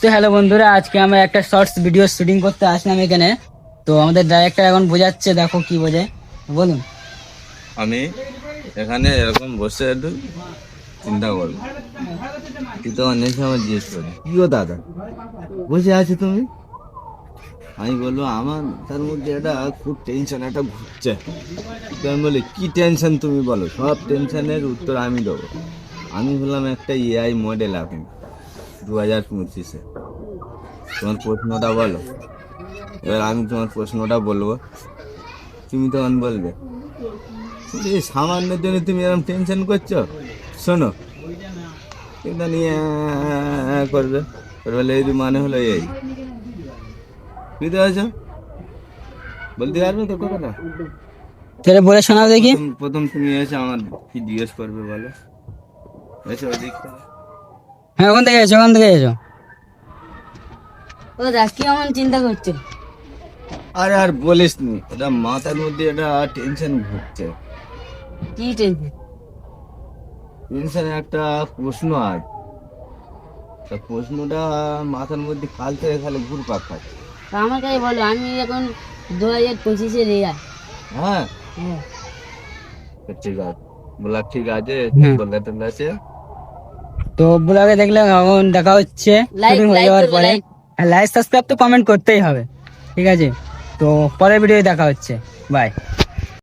তো হ্যালো বন্ধুরা আজকে আমরা একটা শর্টস ভিডিও শুটিং করতে আসলাম এখানে। তো আমাদের ডাইরেক্টর এখন বোঝাচ্ছে দেখো কি বোঝে। বলুন। আমি এখানে এরকম বসে একটু চিন্তা করব। তুই তো অনেক সময় জিজ্ঞেস করি। কি গো দাদা? বসে আছো তুমি? আমি বলব আমার তার মধ্যে একটা খুব টেনশন একটা ঘুরছে। তো আমি বলি কি টেনশন তুমি বলো? সব টেনশনের উত্তর আমি দেবো। আমি হলাম একটা এআই মডেল এখন দু হাজার পঁচিশে। তোমার প্রশ্নটা বলো। এবার আমি তোমার প্রশ্নটা বলব। তুমি তখন বলবে এই সামান্যের জন্য তুমি এরকম টেনশন করছ? শোনো কিন্তু নিয়ে করবে। ওর বলে এই মানে হলো এই। বুঝতে পারছ? বলতে পারবে তো কথাটা? তাহলে বলে শোনাও দেখি। প্রথম- তুমি এসে আমার কি জিজ্ঞেস করবে বলো। এসে ওদিক। হ্যাঁ ওখান থেকে এসো ওখান থেকে এসো। ও দা কি এমন চিন্তা করছ? আরে আর বলিস নি এটা মাথার মধ্যে একটা টেনশন ঘুরছে কি টেনশন টেনশনে একটা প্রশ্ন আজ তা প্রশ্নটা মাথার মধ্যে কাল থেকে খালি ঘুরপাক খাচ্ছে আমার কাছে বলো আমি এখন দু হাজার পঁচিশে রেয়া। হ্যাঁ? হ্যাঁ। ঠিক আছে বলা ঠিক আছে। বললে তো আছে তো ব্লগে দেখলাম এখন দেখা হচ্ছে? শুটিং হয়ে যাওয়ার পরে। লাইক সাবস্ক্রাইব তো কমেন্ট করতেই হবে। ঠিক আছে? তো পরের ভিডিও দেখা হচ্ছে। বাই